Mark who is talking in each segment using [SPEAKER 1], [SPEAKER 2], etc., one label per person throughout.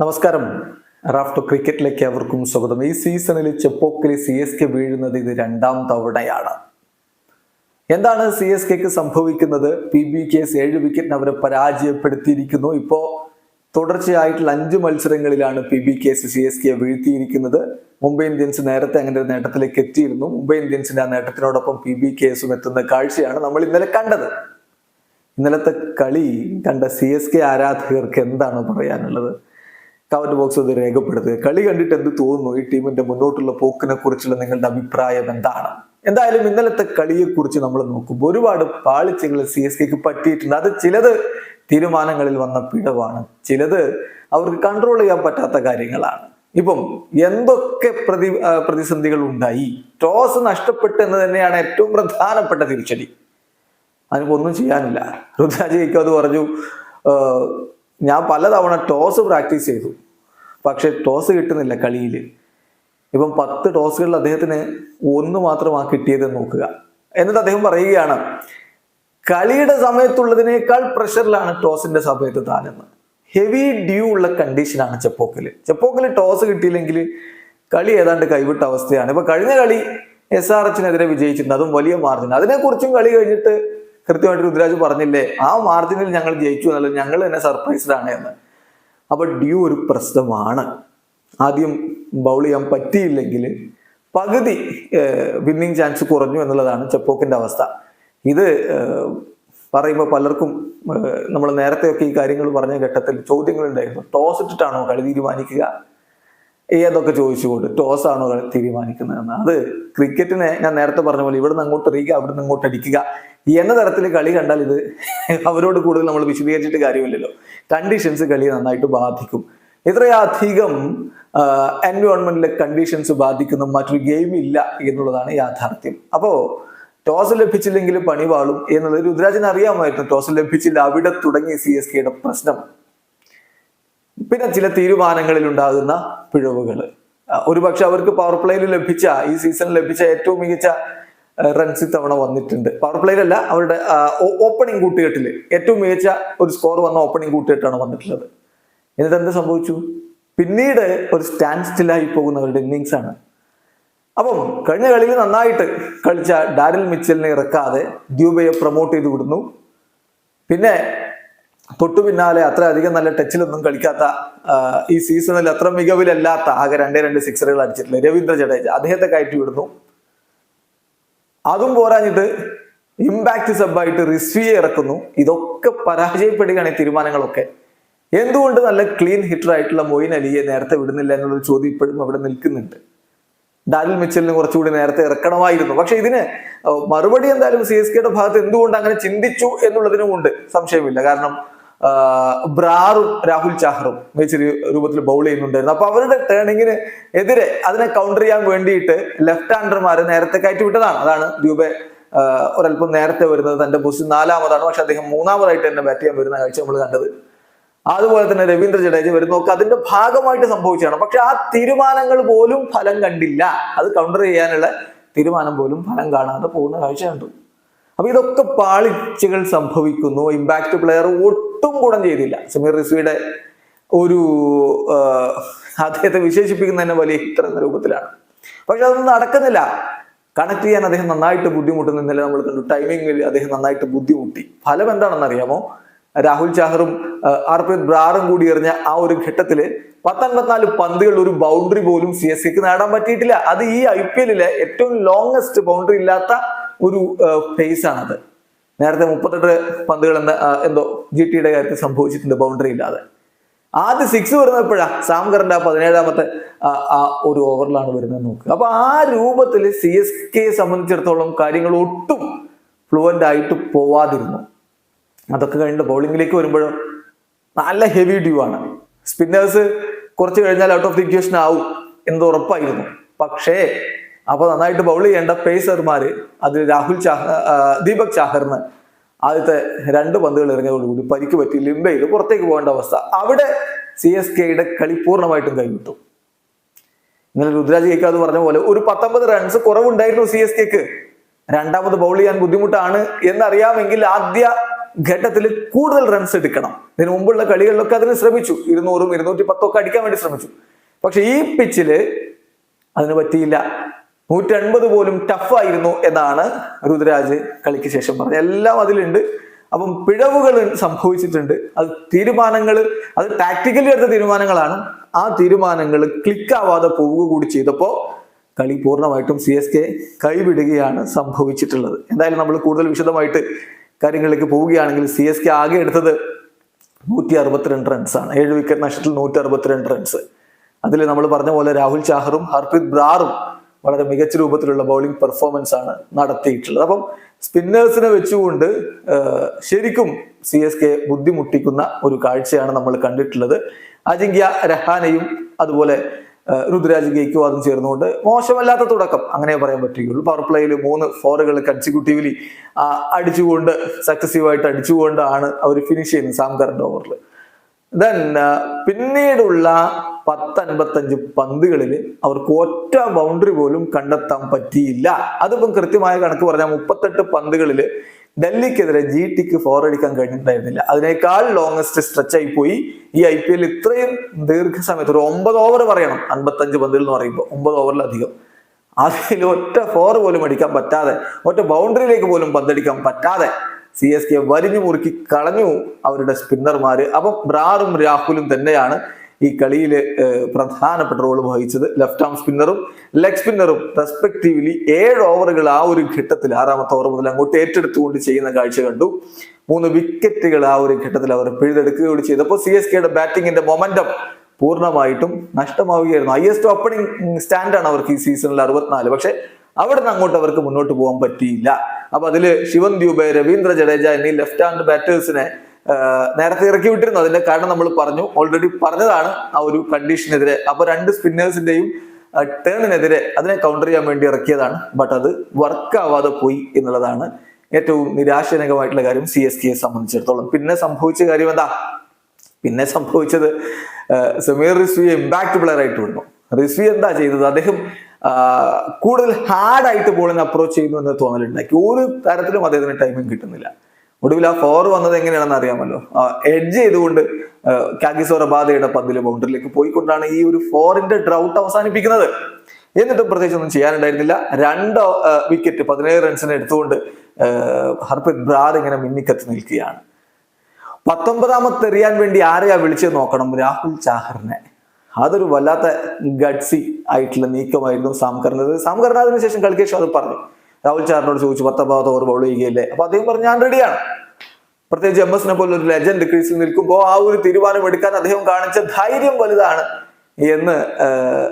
[SPEAKER 1] നമസ്കാരം. റാഫ്റ്റോ ക്രിക്കറ്റിലേക്ക് അവർക്കും സ്വാഗതം. ഈ സീസണിൽ ചെപ്പോക്കിൽ സി എസ് കെ വീഴുന്നത് ഇത് രണ്ടാം തവണയാണ്. എന്താണ് സി എസ് കെക്ക് സംഭവിക്കുന്നത്? പി ബി കേസ് ഏഴ് വിക്കറ്റിന് അവരെ പരാജയപ്പെടുത്തിയിരിക്കുന്നു. ഇപ്പോ തുടർച്ചയായിട്ടുള്ള അഞ്ച് മത്സരങ്ങളിലാണ് P B K S C S K വീഴ്ത്തിയിരിക്കുന്നത്. Mumbai Indians നേരത്തെ അങ്ങനെ ഒരു നേട്ടത്തിലേക്ക് എത്തിയിരുന്നു. മുംബൈ ഇന്ത്യൻസിന്റെ ആ നേട്ടത്തിനോടൊപ്പം പി ബി കേസും എത്തുന്ന കാഴ്ചയാണ് നമ്മൾ ഇന്നലെ കണ്ടത്. ഇന്നലത്തെ കളി കണ്ട സി എസ് കെ ആരാധകർക്ക് എന്താണ് പറയാനുള്ളത്? കമന്റ് ബോക്സ് അത് രേഖപ്പെടുത്തുക. കളി കണ്ടിട്ട് എന്ത് തോന്നുന്നു? ഈ ടീമിന്റെ മുന്നോട്ടുള്ള പോക്കിനെ കുറിച്ചുള്ള നിങ്ങളുടെ അഭിപ്രായം എന്താണ്? എന്തായാലും ഇന്നലത്തെ കളിയെ കുറിച്ച് നമ്മൾ നോക്കുമ്പോൾ ഒരുപാട് പാളിച്ചകൾ സി എസ് കെക്ക് പറ്റിയിട്ടുണ്ട്. അത് ചിലത് തീരുമാനങ്ങളിൽ വന്ന പിഴവാണ്. ചിലത് അവർക്ക് കൺട്രോൾ ചെയ്യാൻ പറ്റാത്ത കാര്യങ്ങളാണ്. ഇപ്പം എന്തൊക്കെ പ്രതി പ്രതിസന്ധികൾ ഉണ്ടായി? ടോസ് നഷ്ടപ്പെട്ടു എന്ന് തന്നെയാണ് ഏറ്റവും പ്രധാനപ്പെട്ട തിരിച്ചടി. അതിനൊന്നും ചെയ്യാനില്ല. ഋതുരാജ് അത് പറഞ്ഞു. ഞാൻ പലതവണ ടോസ് പ്രാക്ടീസ് ചെയ്തു. പക്ഷെ ടോസ് കിട്ടുന്നില്ല കളിയിൽ ഇപ്പം പത്ത് ടോസുകളിൽ അദ്ദേഹത്തിന് ഒന്ന് മാത്രമാണ് കിട്ടിയത് നോക്കുക. എന്നിട്ട് അദ്ദേഹം പറയുകയാണ് കളിയുടെ സമയത്തുള്ളതിനേക്കാൾ പ്രഷറിലാണ് ടോസിന്റെ സമയത്ത് താനെന്ന്. ഹെവി ഡ്യൂ ഉള്ള കണ്ടീഷനാണ് ചെപ്പോക്കിൽ ചെപ്പോക്കിൽ ടോസ് കിട്ടിയില്ലെങ്കിൽ കളി ഏതാണ്ട് കൈവിട്ട അവസ്ഥയാണ്. ഇപ്പൊ കഴിഞ്ഞ കളി എസ് ആർ എച്ചിനെതിരെ വിജയിച്ചിട്ടുണ്ട് അതും വലിയ മാർജിൻ അതിനെക്കുറിച്ചും കളി കഴിഞ്ഞിട്ട് കൃത്യമായിട്ട് രുദ്രാജ് പറഞ്ഞില്ലേ ആ മാർജിനിൽ ഞങ്ങൾ ജയിച്ചു എന്നല്ല ഞങ്ങൾ തന്നെ സർപ്രൈസ്ഡ് ആണ് എന്ന്. അപ്പൊ ഡ്യൂ ഒരു പ്രശ്നമാണ്. ആദ്യം ബൗൾ ചെയ്യാൻ പറ്റിയില്ലെങ്കിൽ പകുതി വിന്നിങ് ചാൻസ് കുറഞ്ഞു എന്നുള്ളതാണ് ചെപ്പോക്കിന്റെ അവസ്ഥ. ഇത് പറയുമ്പോൾ പലർക്കും നമ്മൾ നേരത്തെയൊക്കെ ഈ കാര്യങ്ങൾ പറഞ്ഞ ഘട്ടത്തിൽ ചോദ്യങ്ങൾ ഉണ്ടായിരുന്നു ടോസ് ഇട്ടിട്ടാണോ കളി തീരുമാനിക്കുക? ഏതൊക്കെ ചോദിച്ചുകൊണ്ട് ടോസ് ആണോ കളി തീരുമാനിക്കുന്നതെന്ന്. അത് ക്രിക്കറ്റിനെ ഞാൻ നേരത്തെ പറഞ്ഞ പോലെ ഇവിടുന്ന് അങ്ങോട്ട് എറിയുക അവിടുന്ന് അങ്ങോട്ട് അടിക്കുക. എന്ന തരത്തിൽ കളി കണ്ടാൽ ഇത് അവരോട് കൂടുതൽ നമ്മൾ വിശദീകരിച്ചിട്ട് കാര്യമില്ലല്ലോ. കണ്ടീഷൻസ് കളിയെ നന്നായിട്ട് ബാധിക്കും. ഇത്രയധികം എൻവയോൺമെന്റിലെ കണ്ടീഷൻസ് ബാധിക്കുന്ന മറ്റൊരു ഗെയിം ഇല്ല എന്നുള്ളതാണ് യാഥാർത്ഥ്യം. അപ്പോ ടോസ് ലഭിച്ചില്ലെങ്കിൽ പണി വാളും എന്നുള്ളത് രുദ്രാജിന് അറിയാമായിരുന്നു. ടോസ് ലഭിച്ചില്ല അവിടെ തുടങ്ങി സി എസ് കെയുടെ പ്രശ്നം. പിന്നെ ചില തീരുമാനങ്ങളിൽ ഉണ്ടാകുന്ന പിഴവുകൾ ഒരുപക്ഷെ അവർക്ക് പവർ പ്ലേയിൽ ലഭിച്ച ഈ സീസൺ ലഭിച്ച ഏറ്റവും മികച്ച റൺസ് ഇത്തവണ വന്നിട്ടുണ്ട്. പവർ പ്ലേയിലല്ല അവരുടെ ഓപ്പണിംഗ് കൂട്ടുകെട്ടിൽ ഏറ്റവും മികച്ച ഒരു സ്കോർ വന്ന ഓപ്പണിംഗ് കൂട്ടുകെട്ടാണ് വന്നിട്ടുള്ളത്. എന്നിട്ട് എന്ത് സംഭവിച്ചു? പിന്നീട് ഒരു സ്റ്റാൻഡ് സ്റ്റില്ലായി പോകുന്ന അവരുടെ ഇന്നിങ്സ് ആണ്. അപ്പം കഴിഞ്ഞ കളിയിൽ നന്നായിട്ട് കളിച്ച ഡാരിൽ മിച്ചലിനെ ഇറക്കാതെ ദ്യൂബയെ പ്രൊമോട്ട് ചെയ്ത് വിടുന്നു. പിന്നെ തൊട്ടു പിന്നാലെ അത്ര അധികം നല്ല ടച്ചിലൊന്നും കളിക്കാത്ത ഈ സീസണിൽ അത്ര മികവിലല്ലാത്ത ആകെ രണ്ടേ രണ്ട് സിക്സറുകൾ അടിച്ചിട്ടില്ല രവീന്ദ്ര ജഡേജ അദ്ദേഹത്തെ കയറ്റി വിടുന്നു. അതും പോരാഞ്ഞിട്ട് ഇമ്പാക്ട് സബായിട്ട് റിസ്വിയെ ഇറക്കുന്നു ഇതൊക്കെ പരാജയപ്പെടുകയാണ് ഈ തീരുമാനങ്ങളൊക്കെ. എന്തുകൊണ്ട് നല്ല ക്ലീൻ ഹിറ്റർ ആയിട്ടുള്ള മൊയിൻ അലിയെ നേരത്തെ വിടുന്നില്ല എന്നുള്ളൊരു ചോദ്യം ഇപ്പോഴും അവിടെ നിൽക്കുന്നുണ്ട്. ഡാനിൽ മിച്ചലിന് കുറച്ചുകൂടി നേരത്തെ ഇറക്കണമായിരുന്നു. പക്ഷെ ഇതിന് മറുപടി എന്തായാലും സി എസ് കെയുടെ ഭാഗത്ത് എന്തുകൊണ്ട് അങ്ങനെ ചിന്തിച്ചു എന്നുള്ളതിനും ഉണ്ട് സംശയമില്ല. കാരണം ബ്രാറും രാഹുൽ ചാഹറും മികച്ച രൂപത്തിൽ ബൗൾ ചെയ്യുന്നുണ്ടായിരുന്നു. അപ്പൊ അവരുടെ ടേണിങ്ങിന് എതിരെ അതിനെ കൗണ്ടർ ചെയ്യാൻ വേണ്ടിയിട്ട് ലെഫ്റ്റ് ഹാൻഡർമാരെ നേരത്തെ കയറ്റി വിട്ടതാണ്. അതാണ് ദ്യൂബെ ഒരല്പം നേരത്തെ വരുന്നത്. തന്റെ പൊസിഷൻ നാലാമതാണ്. പക്ഷെ അദ്ദേഹം മൂന്നാമതായിട്ട് തന്നെ ബാറ്റ് ചെയ്യാൻ വരുന്ന കാഴ്ച നമ്മൾ കണ്ടത്. അതുപോലെ തന്നെ രവീന്ദ്ര ജഡേജ വരുന്നൊക്കെ അതിന്റെ ഭാഗമായിട്ട് സംഭവിച്ചതാണ്. പക്ഷെ ആ തീരുമാനങ്ങൾ പോലും ഫലം കണ്ടില്ല. അത് കൗണ്ടർ ചെയ്യാനുള്ള തീരുമാനം പോലും ഫലം കാണാതെ പോകുന്ന കാഴ്ച കണ്ടു. അപ്പൊ ഇതൊക്കെ പാളിച്ചകൾ സംഭവിക്കുന്നു. ഇമ്പാക്ട് പ്ലെയർ ഒട്ടും ഗുണം ചെയ്തില്ല. സമീർ റിസ്വിയുടെ ഒരു അദ്ദേഹത്തെ വിശേഷിപ്പിക്കുന്ന തന്നെ വലിയ ഇത്ര രൂപത്തിലാണ്. പക്ഷെ അതൊന്നും നടക്കുന്നില്ല. കണക്ട് ചെയ്യാൻ അദ്ദേഹം നന്നായിട്ട് ബുദ്ധിമുട്ടുന്ന നമ്മൾ കണ്ടു. ടൈമിങ്ങിൽ അദ്ദേഹം നന്നായിട്ട് ബുദ്ധിമുട്ടി. ഫലം എന്താണെന്ന് അറിയാമോ രാഹുൽ ചാഹറും ആർപ്രീത് ബ്രാറും കൂടി എറിഞ്ഞ ആ ഒരു ഘട്ടത്തിൽ പത്തൊൻപത്തിനാല് പന്തുകൾ ഒരു ബൗണ്ടറി പോലും സി എസ് സിക്ക് നേടാൻ പറ്റിയിട്ടില്ല. അത് ഈ ഐ പി എല്ലിലെ ഏറ്റവും ലോങ്സ്റ്റ് ബൗണ്ടറി ഇല്ലാത്ത ഒരു ഫേസ് ആണത്. നേരത്തെ മുപ്പത്തെട്ട് പന്തുകൾ എന്ന എന്തോ ജി ടിയുടെ കാര്യത്തിൽ സംഭവിച്ചിട്ടുണ്ട് ബൗണ്ടറി ഇല്ലാതെ. ആദ്യ സിക്സ് വരുന്നപ്പോഴാ സാംകറിന്റെ പതിനേഴാമത്തെ ആ, ഒരു ഓവറിലാണ് വരുന്നത് നോക്കുക. അപ്പൊ ആ രൂപത്തിൽ സി എസ് കെയെ സംബന്ധിച്ചിടത്തോളം കാര്യങ്ങൾ ഒട്ടും ഫ്ലുവന്റ് ആയിട്ട് പോവാതിരുന്നു. അതൊക്കെ കഴിഞ്ഞിട്ട് ബൗളിങ്ങിലേക്ക് വരുമ്പോഴും നല്ല ഹെവി ഡ്യൂ ആണ്. സ്പിന്നേഴ്സ് കുറച്ച് കഴിഞ്ഞാൽ ഔട്ട് ഓഫ് ദി ഇക്വേഷൻ ആവും എന്ന് ഉറപ്പായിരുന്നു. പക്ഷേ അപ്പൊ നന്നായിട്ട് ബൗൾ ചെയ്യേണ്ട പേസർമാര് അതിൽ രാഹുൽ ചാഹ ദീപക് ചാഹറിന് ആദ്യത്തെ രണ്ട് പന്തുകൾ ഇറങ്ങിയതോടുകൂടി പരിക്ക് പറ്റി ലിംബയിൽ പുറത്തേക്ക് പോകേണ്ട അവസ്ഥ. അവിടെ സി എസ് കെയുടെ കളി പൂർണമായിട്ടും കൈവിട്ടു ഇന്നലെ രുദ്രാജ് കേക്കാത് പറഞ്ഞ പോലെ ഒരു പത്തൊമ്പത് റൺസ് കുറവുണ്ടായിരുന്നു സി എസ് കെക്ക് രണ്ടാമത് ബൗൾ ചെയ്യാൻ ബുദ്ധിമുട്ടാണ് എന്നറിയാമെങ്കിൽ ആദ്യ ഘട്ടത്തിൽ കൂടുതൽ റൺസ് എടുക്കണം. ഇതിനു മുമ്പുള്ള കളികളിലൊക്കെ അതിന് ശ്രമിച്ചു. ഇരുന്നൂറും ഇരുന്നൂറ്റി പത്തൊക്കെ അടിക്കാൻ വേണ്ടി ശ്രമിച്ചു. പക്ഷെ ഈ പിച്ചിൽ അതിന് പറ്റിയില്ല. നൂറ്റി അൻപത് പോലും ടഫായിരുന്നു എന്നാണ് രുദ്രാജ് കളിക്ക് ശേഷം പറഞ്ഞത്. എല്ലാം അതിലുണ്ട്. അപ്പം പിഴവുകൾ സംഭവിച്ചിട്ടുണ്ട്. അത് തീരുമാനങ്ങൾ അത് ടാക്ടിക്കലി എടുത്ത തീരുമാനങ്ങളാണ്. ആ തീരുമാനങ്ങൾ ക്ലിക്കാവാതെ പോവുക കൂടി ചെയ്തപ്പോൾ കളി പൂർണമായിട്ടും സി എസ് കെ കൈവിടുകയാണ് സംഭവിച്ചിട്ടുള്ളത്. എന്തായാലും നമ്മൾ കൂടുതൽ വിശദമായിട്ട് കാര്യങ്ങളിലേക്ക് പോവുകയാണെങ്കിൽ സി എസ് കെ ആകെ എടുത്തത് നൂറ്റി അറുപത്തിരണ്ട് റൺസാണ് ഏഴ് വിക്കറ്റ് നഷ്ടത്തിൽ നൂറ്റി അറുപത്തിരണ്ട് റൺസ് അതിൽ നമ്മൾ പറഞ്ഞ പോലെ രാഹുൽ ചാഹറും ഹർപ്രീത് ബ്രാറും വളരെ മികച്ച രൂപത്തിലുള്ള ബൗളിംഗ് പെർഫോമൻസ് ആണ് നടത്തിയിട്ടുള്ളത്. അപ്പം സ്പിന്നേഴ്സിനെ വെച്ചുകൊണ്ട് ശരിക്കും സി എസ് കെ ബുദ്ധിമുട്ടിക്കുന്ന ഒരു കാഴ്ചയാണ് നമ്മൾ കണ്ടിട്ടുള്ളത്. അജിങ്ക്യ രഹാനയും അതുപോലെ രുദ്രാജ് അതും ചേർന്നുകൊണ്ട് മോശമല്ലാത്ത തുടക്കം അങ്ങനെ പറയാൻ പറ്റുകയുള്ളൂ. പവർ പ്ലേയിൽ മൂന്ന് ഫോറുകൾ കൺസിക്യൂട്ടീവ്ലി അടിച്ചുകൊണ്ട് സക്സസീവ് ആയിട്ട് അടിച്ചുകൊണ്ടാണ് അവർ ഫിനിഷ് ചെയ്യുന്നത് സാംകറിന്റെ ഓവറിൽ ദെൻ പിന്നീടുള്ള പത്ത് അൻപത്തഞ്ച് പന്തുകളിൽ അവർക്ക് ഒറ്റ ബൗണ്ടറി പോലും കണ്ടെത്താൻ പറ്റിയില്ല. അതിപ്പം കൃത്യമായ കണക്ക് പറഞ്ഞാൽ മുപ്പത്തെട്ട് പന്തുകളിൽ ഡൽഹിക്കെതിരെ ജി ടിക്ക് ഫോർ അടിക്കാൻ കഴിഞ്ഞിട്ടുണ്ടായിരുന്നില്ല. അതിനേക്കാൾ ലോങ്സ്റ്റ് സ്ട്രെച്ച് ആയി പോയി. ഈ ഐ പി എൽ ഇത്രയും ദീർഘസമയത്ത് ഒരു ഒമ്പത് ഓവർ പറയണം. അൻപത്തഞ്ച് പന്തുകൾ എന്ന് പറയുമ്പോൾ ഒമ്പത് ഓവറിലധികം അതിൽ ഒറ്റ ഫോർ പോലും അടിക്കാൻ പറ്റാതെ ഒറ്റ ബൗണ്ടറിയിലേക്ക് പോലും പന്തടിക്കാൻ പറ്റാതെ സി എസ് കെ വരിഞ്ഞു മുറുക്കി കളഞ്ഞു അവരുടെ സ്പിന്നർമാര് അപ്പം ബ്രാറും രാഹുലും തന്നെയാണ് ഈ കളിയിൽ പ്രധാനപ്പെട്ട റോൾ വഹിച്ചത് ലെഫ്റ്റ് ആം സ്പിന്നറും ലെഗ് സ്പിന്നറും റെസ്പെക്റ്റീവ്ലി ഏഴ് ഓവറുകൾ ആ ഒരു ഘട്ടത്തിൽ ആറാമത്തെ ഓവർ മുതൽ അങ്ങോട്ട് ഏറ്റെടുത്തുകൊണ്ട് ചെയ്യുന്ന കാഴ്ച കണ്ടു. മൂന്ന് വിക്കറ്റുകൾ ആ ഒരു ഘട്ടത്തിൽ അവർ പിഴുതെടുക്കുകയോട് ചെയ്തപ്പോൾ സി എസ് കെയുടെ ബാറ്റിംഗിന്റെ മൊമെന്റം പൂർണമായിട്ടും നഷ്ടമാവുകയായിരുന്നു. ഹയസ്റ്റ് ഓപ്പണിംഗ് സ്റ്റാൻഡാണ് അവർക്ക് ഈ സീസണിൽ അറുപത്തിനാല്. പക്ഷെ അവിടെ നിന്ന് അങ്ങോട്ട് അവർക്ക് മുന്നോട്ട് പോകാൻ പറ്റിയില്ല. അപ്പൊ അതിൽ ശിവൻ ദ്യൂബെ രവീന്ദ്ര ജഡേജ എന്നീ ലെഫ്റ്റ് ഹാൻഡ് ബാറ്റേഴ്സിനെ നേരത്തെ ഇറക്കി വിട്ടിരുന്നു. അതിന്റെ കാരണം നമ്മൾ പറഞ്ഞു. ഓൾറെഡി പറഞ്ഞതാണ് ആ ഒരു കണ്ടീഷനെതിരെ അപ്പൊ രണ്ട് സ്പിന്നേഴ്സിന്റെയും ടേണിനെതിരെ അതിനെ കൗണ്ടർ ചെയ്യാൻ വേണ്ടി ഇറക്കിയതാണ്. ബട്ട് അത് വർക്ക് ആവാതെ പോയി എന്നുള്ളതാണ് ഏറ്റവും നിരാശജനകമായിട്ടുള്ള കാര്യം സി എസ് കെയെ സംബന്ധിച്ചിടത്തോളം. പിന്നെ സംഭവിച്ച കാര്യം എന്താ? പിന്നെ സംഭവിച്ചത് സമീർ റിസ്വി ഇമ്പാക്ട് പ്ലെയർ ആയിട്ട് വന്നു റിസ്വി എന്താ ചെയ്തത്? അദ്ദേഹം കൂടുതൽ ഹാർഡായിട്ട് ബോളിനെ അപ്രോച്ച് ചെയ്യുന്നു എന്ന് തോന്നലുണ്ടാക്കി. ഒരു തരത്തിലും അദ്ദേഹത്തിന് ടൈമിംഗ് കിട്ടുന്നില്ല. ഒടുവിൽ ആ ഫോർ വന്നത് എങ്ങനെയാണെന്ന് അറിയാമല്ലോ? എഡ്ജ് ചെയ്തുകൊണ്ട് കാഗിസോറബാദയുടെ പന്തിൽ ബൗണ്ടറിയിലേക്ക് പോയിക്കൊണ്ടാണ് ഈ ഒരു ഫോറിന്റെ ഡ്രൗട്ട് അവസാനിപ്പിക്കുന്നത്. എന്നിട്ടും പ്രത്യേകിച്ച് ഒന്നും ചെയ്യാനുണ്ടായിരുന്നില്ല. രണ്ട് വിക്കറ്റ് പതിനേഴ് റൺസിന് എടുത്തുകൊണ്ട് ഹർപ്രീത് ബ്രാർ ഇങ്ങനെ മിന്നിക്കത്ത് നിൽക്കുകയാണ്. പത്തൊമ്പതാമത്തെ എറിയാൻ വേണ്ടി ആരെയാ വിളിച്ചത് നോക്കണം? രാഹുൽ ചാഹറിനെ. അതൊരു വല്ലാത്ത ഗഡ്സി ആയിട്ടുള്ള നീക്കമായിരുന്നു സാംകറിനത്. സാംകറിന് അതിനുശേഷം കളിക്ക് അത് പറഞ്ഞു. രാഹുൽ ചാറിനോട് ചോദിച്ചു പത്താം ഭാഗത്ത് ഓവർ ബൗൾ ചെയ്യുകയില്ലേ അപ്പൊ അദ്ദേഹം പറഞ്ഞു ഞാൻ റെഡിയാണ് പ്രത്യേകിച്ച് എം എസിനെ പോലെ ഒരു ലെജൻഡ് ക്രീസിൽ നിൽക്കുമ്പോൾ ആ ഒരു തീരുമാനം എടുക്കാൻ അദ്ദേഹം കാണിച്ച ധൈര്യം വലുതാണ് എന്ന്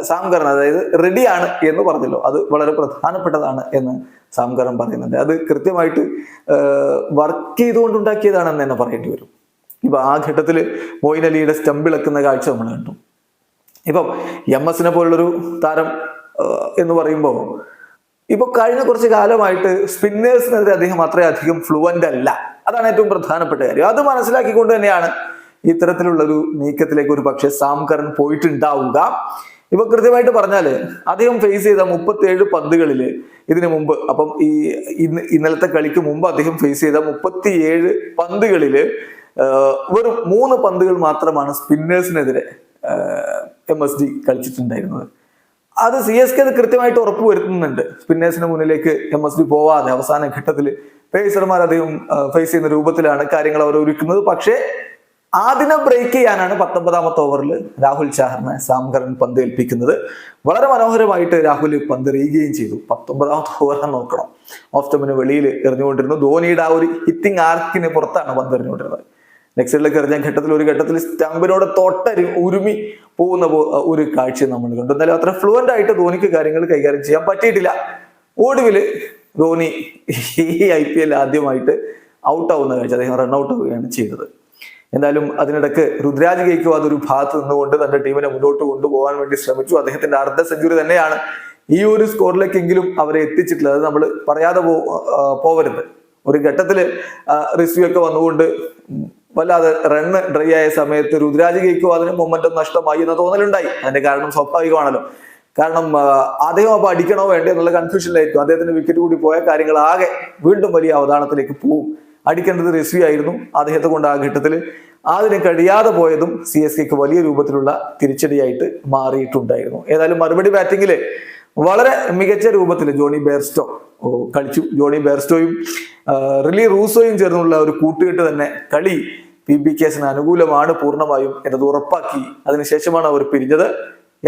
[SPEAKER 1] സാംകരൻ അതായത് റെഡിയാണ് എന്ന് പറഞ്ഞല്ലോ. അത് വളരെ പ്രധാനപ്പെട്ടതാണ് എന്ന് സാംകരൻ പറയുന്നുണ്ട്. അത് കൃത്യമായിട്ട് വർക്ക് ചെയ്തുകൊണ്ടുണ്ടാക്കിയതാണെന്ന് തന്നെ പറയേണ്ടി വരും. ഇപ്പൊ ആ ഘട്ടത്തിൽ മോയിൻ അലിയുടെ സ്റ്റമ്പിളക്കുന്ന കാഴ്ച നമ്മൾ കണ്ടു. ഇപ്പം എം എസിനെ പോലുള്ളൊരു താരം എന്ന് പറയുമ്പോൾ ഇപ്പൊ കഴിഞ്ഞ കുറച്ച് കാലമായിട്ട് സ്പിന്നേഴ്സിനെതിരെ അദ്ദേഹം അത്രയധികം ഫ്ലുവന്റ് അല്ല. അതാണ് ഏറ്റവും പ്രധാനപ്പെട്ട കാര്യം. അത് മനസ്സിലാക്കിക്കൊണ്ട് തന്നെയാണ് ഇത്തരത്തിലുള്ള ഒരു നീക്കത്തിലേക്ക് ഒരു പക്ഷേ സാംകരൻ പോയിട്ടുണ്ടാവുക. ഇപ്പൊ കൃത്യമായിട്ട് പറഞ്ഞാൽ അദ്ദേഹം ഫേസ് ചെയ്ത മുപ്പത്തിയേഴ് പന്തുകളിൽ ഇതിനു മുമ്പ് അപ്പം ഈ ഇന്ന് ഇന്നലത്തെ കളിക്ക് മുമ്പ് അദ്ദേഹം ഫേസ് ചെയ്ത മുപ്പത്തിയേഴ് പന്തുകളിൽ വെറും മൂന്ന് പന്തുകൾ മാത്രമാണ് സ്പിന്നേഴ്സിനെതിരെ എം എസ് ഡി കളിച്ചിട്ടുണ്ടായിരുന്നത്. അത് സി എസ് കെ അത് കൃത്യമായിട്ട് ഉറപ്പ് വരുത്തുന്നുണ്ട്. സ്പിന്നേഴ്സിന് മുന്നിലേക്ക് എം എസ് ഡി പോവാതെ അവസാന ഘട്ടത്തിൽ പേസർമാർ അധികം ഫേസ് ചെയ്യുന്ന രൂപത്തിലാണ് കാര്യങ്ങൾ അവർ ഒരുക്കുന്നത്. പക്ഷേ ആദ്യം ബ്രേക്ക് ചെയ്യാനാണ് പത്തൊമ്പതാമത്തെ ഓവറിൽ രാഹുൽ ചാഹറിനെ സാംകരൻ പന്ത് ഏൽപ്പിക്കുന്നത് വളരെ മനോഹരമായിട്ട് രാഹുൽ പന്ത് എറിയുകയും ചെയ്തു. പത്തൊമ്പതാമത്തെ ഓവറാണ് നോക്കണം. ഓഫ് സ്റ്റമ്പിന് വെളിയിൽ എറിഞ്ഞുകൊണ്ടിരുന്നു. ധോണിയുടെ ആ ഒരു ഹിറ്റിംഗ് ആർക്കിന് പുറത്താണ് പന്ത് എറിഞ്ഞുകൊണ്ടിരുന്നത് നെക്സ്റ്റ് സൈഡിലേക്ക് എറിഞ്ഞ ഘട്ടത്തിൽ ഒരു ഘട്ടത്തിൽ സ്റ്റമ്പിനോട് തൊട്ടരി ഉരുമി പോകുന്ന ഒരു കാഴ്ച നമ്മൾ കണ്ടു. എന്നാലും അത്ര ഫ്ലുവന്റ് ആയിട്ട് ധോണിക്ക് കാര്യങ്ങൾ കൈകാര്യം ചെയ്യാൻ പറ്റിയിട്ടില്ല. ഒടുവിൽ ധോണി ഈ ഐ പി എൽ ആദ്യമായിട്ട് ഔട്ട് ആവുന്ന കാഴ്ച അദ്ദേഹം റൺ ഔട്ട് ആവുകയാണ് ചെയ്തത്. എന്തായാലും അതിനിടക്ക് രുദ്രാജ് ഗെയ്ക്കും അതൊരു ഭാഗത്ത് നിന്നുകൊണ്ട് തന്റെ ടീമിനെ മുന്നോട്ട് കൊണ്ടുപോകാൻ വേണ്ടി ശ്രമിച്ചു. അദ്ദേഹത്തിന്റെ അർദ്ധ സെഞ്ചുറി തന്നെയാണ് ഈ ഒരു സ്കോറിലേക്കെങ്കിലും അവരെ എത്തിച്ചിട്ടുള്ളത്. അത് നമ്മൾ പറയാതെ പോവരുത്. ഒരു ഘട്ടത്തിൽ റിസ്യൂ ഒക്കെ വന്നുകൊണ്ട് വല്ലാതെ റണ്ണ് ഡ്രൈ ആയ സമയത്ത് രുദ്രാജ് കേൾക്കുമോ അതിന് മൊമെന്റം നഷ്ടമായി എന്ന തോന്നലുണ്ടായി. അതിന്റെ കാരണം സ്വാഭാവികമാണല്ലോ. കാരണം അദ്ദേഹം അപ്പൊ അടിക്കണോ വേണ്ടേ എന്നുള്ള കൺഫ്യൂഷനിലായിരിക്കും അദ്ദേഹത്തിന് വിക്കറ്റ് കൂടി പോയ കാര്യങ്ങൾ ആകെ വീണ്ടും വലിയ അവതാളത്തിലേക്ക് പോവും. അടിക്കേണ്ടത് റെസ്വി ആയിരുന്നു. അദ്ദേഹത്തെ കൊണ്ട് ആ ഘട്ടത്തിൽ അതിന് കഴിയാതെ പോയതും സി എസ് കെക്ക് വലിയ രൂപത്തിലുള്ള തിരിച്ചടിയായിട്ട് മാറിയിട്ടുണ്ടായിരുന്നു. ഏതായാലും മറുപടി ബാറ്റിങ്ങിൽ വളരെ മികച്ച രൂപത്തിൽ ജോണി ബേർസ്റ്റോ കളിച്ചു. ജോണി ബേർസ്റ്റോയും റിലി റൂസോയും ചേർന്നുള്ള ഒരു കൂട്ടുകെട്ട് തന്നെ കളി പി ബി കേസിന് അനുകൂലമാണ് പൂർണമായും എന്നത് ഉറപ്പാക്കി. അതിനുശേഷമാണ് അവർ പിരിഞ്ഞത്.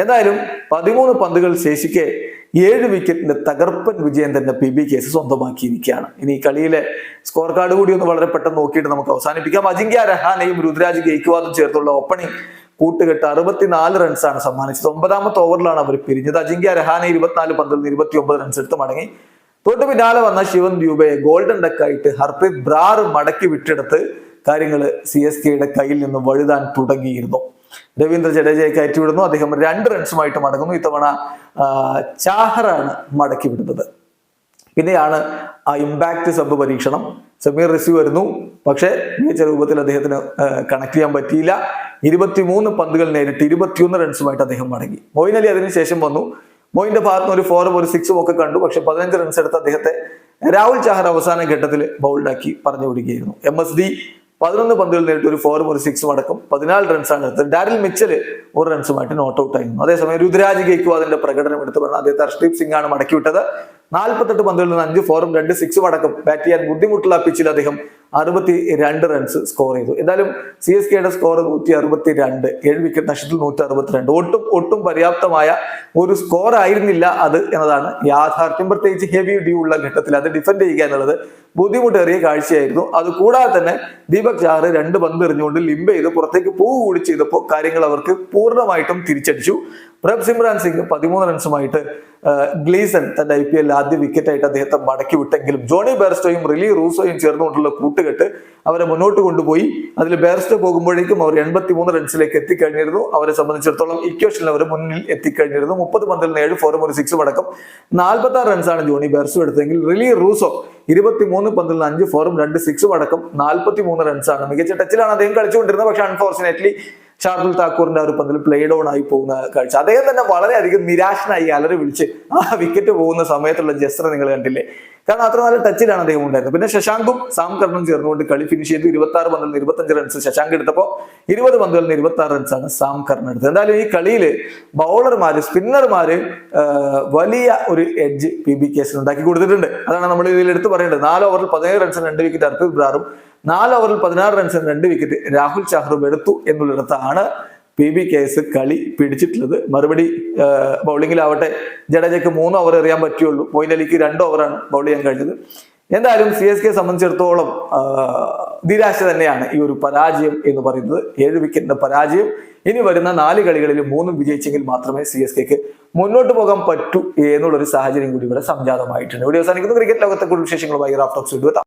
[SPEAKER 1] എന്തായാലും പതിമൂന്ന് പന്തുകൾ ശേഷിക്കെ ഏഴ് വിക്കറ്റിന്റെ തകർപ്പൻ വിജയം തന്നെ പി ബി കേസ് സ്വന്തമാക്കിയിരിക്കുകയാണ്. ഇനി കളിയിലെ സ്കോർ കാർഡ് കൂടി ഒന്ന് വളരെ പെട്ടെന്ന് നോക്കിയിട്ട് നമുക്ക് അവസാനിപ്പിക്കാം. അജിങ്ക്യ രഹാനെയും രുദ്രാജ് ഗെയ്ക്വാദും ചേർത്തുള്ള ഓപ്പണിംഗ് കൂട്ടുകെട്ട് അറുപത്തിനാല് റൺസാണ് സമ്മാനിച്ചത്. ഒമ്പതാമത്തെ ഓവറിലാണ് അവർ പിരിഞ്ഞത്. അജിങ്ക്യ രഹാനെ ഇരുപത്തിനാല് പന്തിൽ ഇരുപത്തി ഒമ്പത് റൺസ് എടുത്ത് മടങ്ങി. തൊട്ട് പിന്നാലെ വന്ന ശിവൻ ദ്യൂബയെ ഗോൾഡൻ ഡക്കായിട്ട് ഹർപ്രീത് ബ്രാർ മടക്കി വിട്ടെടുത്ത് കാര്യങ്ങൾ സി എസ് കെയുടെ കയ്യിൽ നിന്ന് വഴുതാൻ തുടങ്ങിയിരുന്നു. രവീന്ദ്ര ജഡേജയെ കയറ്റിവിടുന്നു അദ്ദേഹം രണ്ട് റൺസുമായിട്ട് മടങ്ങുന്നു. ഇത്തവണ ചാഹറാണ് മടക്കി വിടുന്നത്. പിന്നെയാണ് ആ ഇമ്പാക്ട് സബ് പരീക്ഷണം. സമീർ റിസീവ് വരുന്നു. പക്ഷേ മികച്ച രൂപത്തിൽ അദ്ദേഹത്തിന് കണക്ട് ചെയ്യാൻ പറ്റിയില്ല. ഇരുപത്തിമൂന്ന് പന്തുകൾ നേരിട്ട് ഇരുപത്തിയൊന്ന് റൺസുമായിട്ട് അദ്ദേഹം മടങ്ങി. മോയിൻ അലി അതിനുശേഷം വന്നു. മൊയിന്റെ ഭാഗത്ത് ഒരു ഫോറും ഒരു സിക്സും ഒക്കെ കണ്ടു. പക്ഷെ പതിനഞ്ച് റൺസ് എടുത്ത അദ്ദേഹത്തെ രാഹുൽ ചാഹർ അവസാന ഘട്ടത്തിൽ ബൗൾഡാക്കി പറഞ്ഞു വിടുകയായിരുന്നു. എം എസ് ഡി പതിനൊന്ന് പന്തുകൾ നേരിട്ട് ഒരു ഫോറും ഒരു സിക്സും അടക്കം പതിനാല് റൺസാണ് എടുത്തത്. ഡാരിൽ മിച്ചൽ ഒരു റൺസുമായിട്ട് നോട്ട് ഔട്ട് ആയിരുന്നു. അതേസമയം രുദ്രാജ് ഗെയ്ക്വാദിന്റെ പ്രകടനം എടുത്തു പറഞ്ഞു അദ്ദേഹത്തെ ഹർഷ്ദീപ് സിംഗ് ആണ് മടക്കി വിട്ടത് നാൽപ്പത്തെട്ട് പന്തുകളിൽ നിന്ന് അഞ്ച് ഫോറും രണ്ട് സിക്സും അടക്കം ബാറ്റ് ചെയ്യാൻ ബുദ്ധിമുട്ടുള്ള പിച്ചിൽ അദ്ദേഹം അറുപത്തി രണ്ട് റൺസ് സ്കോർ ചെയ്തു. എന്തായാലും സി എസ് കെയുടെ സ്കോർ നൂറ്റി അറുപത്തി രണ്ട് ഏഴ് വിക്കറ്റ് നഷ്ടത്തിൽ നൂറ്റി അറുപത്തിരണ്ട് ഒട്ടും ഒട്ടും പര്യാപ്തമായ ഒരു സ്കോർ ആയിരുന്നില്ല അത് എന്നതാണ് യാഥാർത്ഥ്യം. പ്രത്യേകിച്ച് ഹെവി ഡ്യൂ ഉള്ള ഘട്ടത്തിൽ അത് ഡിഫെൻഡ് ചെയ്യുക എന്നുള്ളത് ബുദ്ധിമുട്ടേറിയ കാഴ്ചയായിരുന്നു. അത് കൂടാതെ തന്നെ ദീപക് ചാറ് രണ്ട് പന്ത് എറിഞ്ഞുകൊണ്ട് ലിംബ് ചെയ്ത് പുറത്തേക്ക് പൂവ് കൂടി ചെയ്തപ്പോൾ കാര്യങ്ങൾ അവർക്ക് പൂർണമായിട്ടും തിരിച്ചടിച്ചു. പ്രഭ് സിമ്രാൻ സിംഗ് പതിമൂന്ന് റൺസുമായിട്ട് ഗ്ലീസൺ തന്റെ ഐ പി എൽ ആദ്യ വിക്കറ്റായിട്ട് അദ്ദേഹത്തെ മടക്കി വിട്ടെങ്കിലും ജോണി ബേർസ്റ്റോയും റിലി റൂസോയും ചേർന്നുകൊണ്ടുള്ള കൂട്ടുകെട്ട് അവരെ മുന്നോട്ട് കൊണ്ടുപോയി. അതിൽ ബേർസ്റ്റോ പോകുമ്പോഴേക്കും അവർ എൺപത്തി മൂന്ന് റൺസിലേക്ക് എത്തിക്കഴിഞ്ഞിരുന്നു. അവരെ സംബന്ധിച്ചിടത്തോളം ഇക്വേഷനിൽ അവർ മുന്നിൽ എത്തിക്കഴിഞ്ഞിരുന്നു. മുപ്പത് പന്തിൽ നിന്ന് ഏഴ് ഫോറും ഒരു സിക്സും അടക്കം. നാൽപ്പത്തി ആറ് റൺസാണ് ജോണി ബെയർസ്റ്റോ എടുത്തതെങ്കിൽ റിലി റൂസോ ഇരുപത്തി മൂന്ന് പന്തിൽ നിന്ന് അഞ്ച് ഫോറും രണ്ട് സിക്സും അടക്കം നാൽപ്പത്തി മൂന്ന് റൺസാണ് മികച്ച ടച്ചിലാണ് അദ്ദേഹം കളിച്ചുകൊണ്ടിരുന്നത്. പക്ഷെ അൺഫോർച്ചുനേറ്റ്ലി ഷാർദുൽ താക്കൂറിന്റെ ആ ഒരു പന്തിൽ പ്ലേഡ് ഓൺ ആയി പോകുന്ന കാഴ്ച. അദ്ദേഹം തന്നെ വളരെയധികം നിരാശനായി അലറി വിളിച്ച് ആ വിക്കറ്റ് പോകുന്ന സമയത്തുള്ള ജസ്റ്റർ നിങ്ങൾ കണ്ടില്ലേ? കാരണം അത്ര നല്ല ടച്ചിലാണ് അദ്ദേഹം ഉണ്ടായിരുന്നത്. പിന്നെ ശശാങ്കും സാം കർണും ചേർന്നുകൊണ്ട് കളി ഫിനിഷ് ചെയ്തു ഇരുപത്തി ആറ് പന്തിൽ നിന്ന് ഇരുപത്തഞ്ച് റൺസ് ശശാങ്ക് എടുത്തപ്പോൾ ഇരുപത് പന്തുകളിൽ നിന്ന് ഇരുപത്തി ആറ് റൺസാണ് സാം കർണൻ എടുത്തത്. എന്തായാലും ഈ കളിയിൽ ബൗളർമാര് സ്പിന്നർമാര് വലിയ ഒരു എഡ്ജ് പി ബി കേസിൽ ഉണ്ടാക്കി കൊടുത്തിട്ടുണ്ട്. അതാണ് നമ്മൾ ഇതിൽ എടുത്ത് പറയേണ്ടത്. നാല് ഓവറിൽ പതിനേഴ് റൺസ് രണ്ട് വിക്കറ്റ് അർപ്പിത് ബ്രാറും നാല് ഓവറിൽ പതിനാറ് റൺസിന് രണ്ട് വിക്കറ്റ് രാഹുൽ ചാഹറും എടുത്തു എന്നുള്ളിടത്താണ് പി ബി കേസ് കളി പിടിച്ചിട്ടുള്ളത്. മറുപടി ബൗളിങ്ങിലാവട്ടെ ജഡേജയ്ക്ക് മൂന്ന് ഓവർ എറിയാൻ പറ്റുള്ളൂ പോയിന്റ് അലിക്ക് രണ്ട് ഓവറാണ് ബൗൾ ചെയ്യാൻ കഴിഞ്ഞത്. എന്തായാലും സി എസ് കെ സംബന്ധിച്ചിടത്തോളം നിരാശ തന്നെയാണ് ഈ ഒരു പരാജയം എന്ന് പറയുന്നത്. ഏഴ് വിക്കറ്റിന്റെ പരാജയം. ഇനി വരുന്ന നാല് കളികളിൽ മൂന്നും വിജയിച്ചെങ്കിൽ മാത്രമേ സി എസ് കെക്ക് മുന്നോട്ട് പോകാൻ പറ്റൂ എന്നുള്ളൊരു സാഹചര്യം കൂടി ഇവിടെ സംജാതമായിട്ടുണ്ട്. ഇവിടെ അവസാനിക്കുന്നു. ക്രിക്കറ്റ് ലോകത്തെ കൂടുതൽ വിശേഷങ്ങളുമായി റാഫ്റ്റോക്സ് എത്താം.